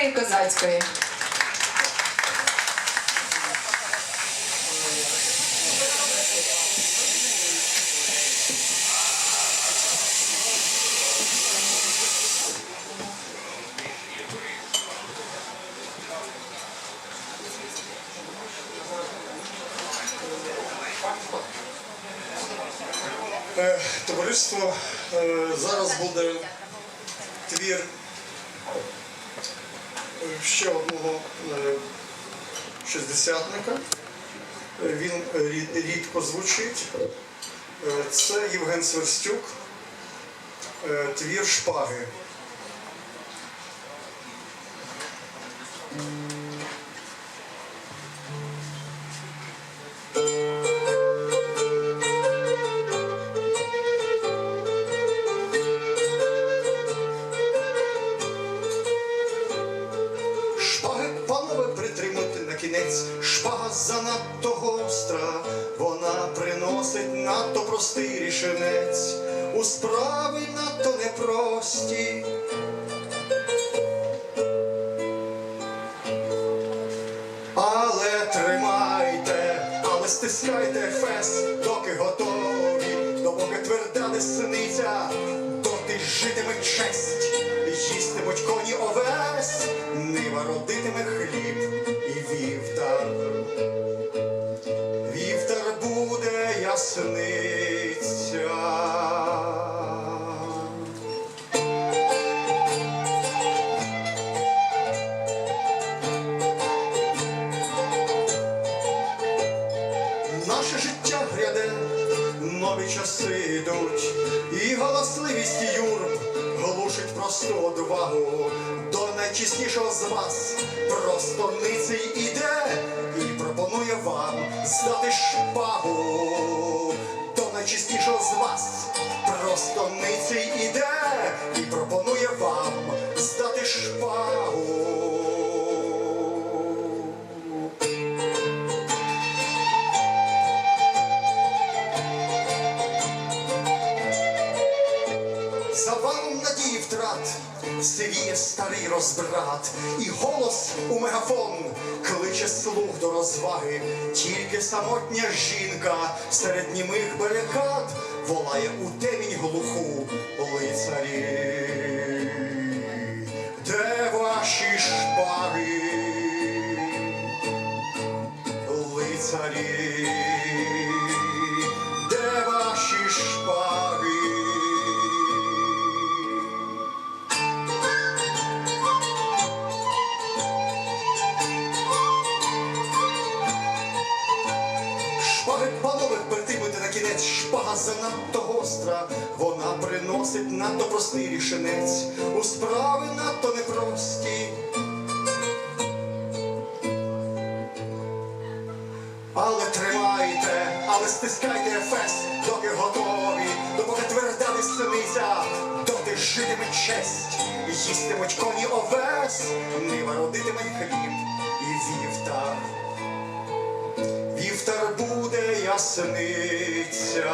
Вікторії Козацької. Е, Товариство е, зараз буде твір ще одного е, шістдесятника. Е, Він рідко звучить. Е, Це Євген Сверстюк, е, твір шпаги. Шпаги, панове, притримуйте на кінець, шпага занадто гостра, вона приносить надто простий рішенець, у справи надто непрості. Але тримайте, але стискайте фес, доки готові, допоки тверда десниця, житиме честь, їстимуть коні овес, нива родитиме хліб і вівтар. Вівтар буде ясниця. Часи йдуть, і галасливість юрб глушить просту одвагу. До найчеснішого з вас просто ницей іде і пропонує вам здати шпагу. До найчеснішого з вас просто ницей іде і пропонує вам здати шпагу. Завалом надії втрат сивіє старий розбрат, і голос у мегафон кличе слух до розваги. Тільки самотня жінка серед німих барикад волає у темінь глуху лицарі. Де ваші шпаги? Лицарі, кінець, шпага занадто гостра, вона приносить надто простий рішенець, у справи надто непрості. Але тримайте, але стискайте ефес, доки готові, допоки тверда десниця, доти житиме честь, їстимуть коні овес, нива родитиме хліб і вівтар. Ясниця.